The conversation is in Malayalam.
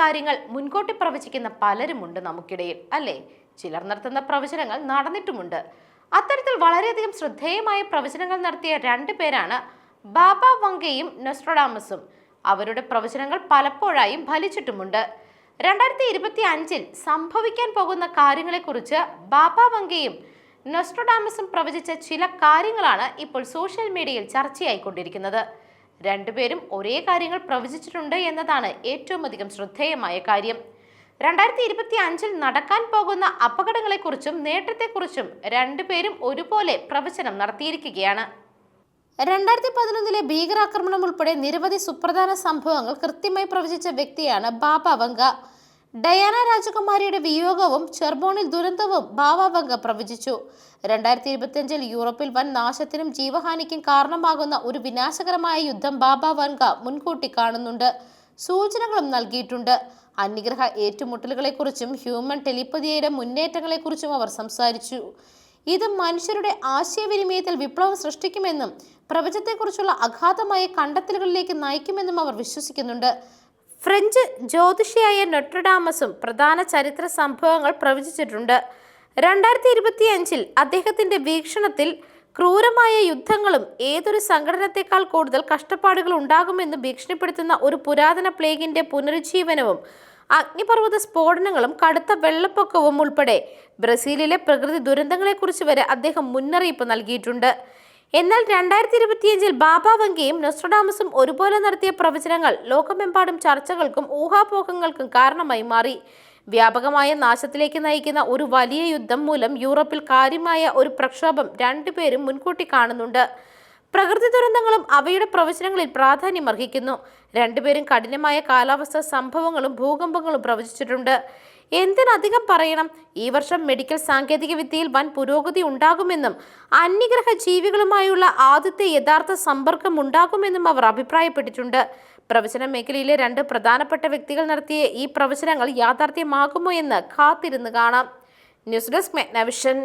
കാര്യങ്ങൾ മുൻകൂട്ടി പ്രവചിക്കുന്ന പലരുമുണ്ട് നമുക്കിടയിൽ അല്ലേ? ചിലർ നടത്തുന്ന പ്രവചനങ്ങൾ നടന്നിട്ടുമുണ്ട്. അത്തരത്തിൽ വളരെയധികം ശ്രദ്ധേയമായ പ്രവചനങ്ങൾ നടത്തിയ രണ്ടു പേരാണ് ബാബ വങ്കയും നൊസ്ട്രഡാമസും. അവരുടെ പ്രവചനങ്ങൾ പലപ്പോഴായും ഫലിച്ചിട്ടുമുണ്ട്. രണ്ടായിരത്തി ഇരുപത്തി അഞ്ചിൽ സംഭവിക്കാൻ പോകുന്ന കാര്യങ്ങളെക്കുറിച്ച് ബാബ വങ്കയും നൊസ്ട്രഡാമസും പ്രവചിച്ച ചില കാര്യങ്ങളാണ് ഇപ്പോൾ സോഷ്യൽ മീഡിയയിൽ ചർച്ചയായിക്കൊണ്ടിരിക്കുന്നത്. രണ്ടുപേരും ഒരേ കാര്യങ്ങൾ പ്രവചിച്ചിട്ടുണ്ട് എന്നതാണ് ഏറ്റവും അധികം ശ്രദ്ധേയമായ കാര്യം. രണ്ടായിരത്തി ഇരുപത്തി അഞ്ചിൽ നടക്കാൻ പോകുന്ന അപകടങ്ങളെക്കുറിച്ചും നേട്ടത്തെക്കുറിച്ചും രണ്ടുപേരും ഒരുപോലെ പ്രവചനം നടത്തിയിരിക്കുകയാണ്. രണ്ടായിരത്തി പതിനൊന്നിലെ ഭീകരാക്രമണം ഉൾപ്പെടെ നിരവധി സുപ്രധാന സംഭവങ്ങൾ കൃത്യമായി പ്രവചിച്ച വ്യക്തിയാണ് ബാബ വങ്ക ഡയാന രാജകുമാരിയുടെ വിയോഗവും ചെർബോണിൽ ദുരന്തവും ഭാവാഭംഗം പ്രവചിച്ചു. രണ്ടായിരത്തി ഇരുപത്തിയഞ്ചിൽ യൂറോപ്പിൽ വൻ നാശത്തിനും ജീവഹാനിക്കും കാരണമാകുന്ന ഒരു വിനാശകരമായ യുദ്ധം ബാബ മുൻകൂട്ടി കാണുന്നുണ്ട്. സൂചനകളും നൽകിയിട്ടുണ്ട്. അന്യഗ്രഹ ഏറ്റുമുട്ടലുകളെക്കുറിച്ചും ഹ്യൂമൻ ടെലിപ്പതിയുടെ മുന്നേറ്റങ്ങളെക്കുറിച്ചും അവർ സംസാരിച്ചു. ഇത് മനുഷ്യരുടെ ആശയവിനിമയത്തിൽ വിപ്ലവം സൃഷ്ടിക്കുമെന്നും പ്രപഞ്ചത്തെക്കുറിച്ചുള്ള അഗാധമായ കണ്ടെത്തലുകളിലേക്ക് നയിക്കുമെന്നും അവർ വിശ്വസിക്കുന്നുണ്ട്. ഫ്രഞ്ച് ജ്യോതിഷിയായ നൊട്രഡാമസും പ്രധാന ചരിത്ര സംഭവങ്ങൾ പ്രവചിച്ചിട്ടുണ്ട്. രണ്ടായിരത്തി ഇരുപത്തി അഞ്ചിൽ അദ്ദേഹത്തിന്റെ വീക്ഷണത്തിൽ ക്രൂരമായ യുദ്ധങ്ങളും ഏതൊരു സംഘടനത്തെക്കാൾ കൂടുതൽ കഷ്ടപ്പാടുകൾ ഉണ്ടാകുമെന്ന് ഭീഷണിപ്പെടുത്തുന്ന ഒരു പുരാതന പ്ലേഗിന്റെ പുനരുജ്ജീവനവും അഗ്നിപർവത സ്ഫോടനങ്ങളും കടുത്ത വെള്ളപ്പൊക്കവും ഉൾപ്പെടെ ബ്രസീലിലെ പ്രകൃതി ദുരന്തങ്ങളെക്കുറിച്ച് വരെ അദ്ദേഹം മുന്നറിയിപ്പ് നൽകിയിട്ടുണ്ട്. എന്നാൽ രണ്ടായിരത്തി ഇരുപത്തിയഞ്ചിൽ ബാബ വങ്കയും നൊസ്ട്രഡാമസും ഒരുപോലെ നടത്തിയ പ്രവചനങ്ങൾ ലോകമെമ്പാടും ചർച്ചകൾക്കും ഊഹാപോഹങ്ങൾക്കും കാരണമായി മാറി. വ്യാപകമായ നാശത്തിലേക്ക് നയിക്കുന്ന ഒരു വലിയ യുദ്ധം മൂലം യൂറോപ്പിൽ കാര്യമായ ഒരു പ്രക്ഷോഭം രണ്ടുപേരും മുൻകൂട്ടി കാണുന്നുണ്ട്. പ്രകൃതി ദുരന്തങ്ങളും അവയുടെ പ്രവചനങ്ങളിൽ പ്രാധാന്യം അർഹിക്കുന്നു. രണ്ടുപേരും കഠിനമായ കാലാവസ്ഥ സംഭവങ്ങളും ഭൂകമ്പങ്ങളും പ്രവചിച്ചിട്ടുണ്ട്. എന്തിനധികം പറയണം? ഈ വർഷം മെഡിക്കൽ സാങ്കേതിക വിദ്യയിൽ വൻ പുരോഗതി ഉണ്ടാകുമെന്നും അന്യഗ്രഹ ജീവികളുമായുള്ള ആദ്യത്തെ യഥാർത്ഥ സമ്പർക്കം ഉണ്ടാകുമെന്നും അവർ അഭിപ്രായപ്പെട്ടിട്ടുണ്ട്. പ്രവചന മേഖലയിലെ രണ്ട് പ്രധാനപ്പെട്ട വ്യക്തികൾ നടത്തിയ ഈ പ്രവചനങ്ങൾ യാഥാർത്ഥ്യമാകുമോ എന്ന് കാത്തിരുന്ന് കാണാം. News desk മെഗ്നവിഷൻ.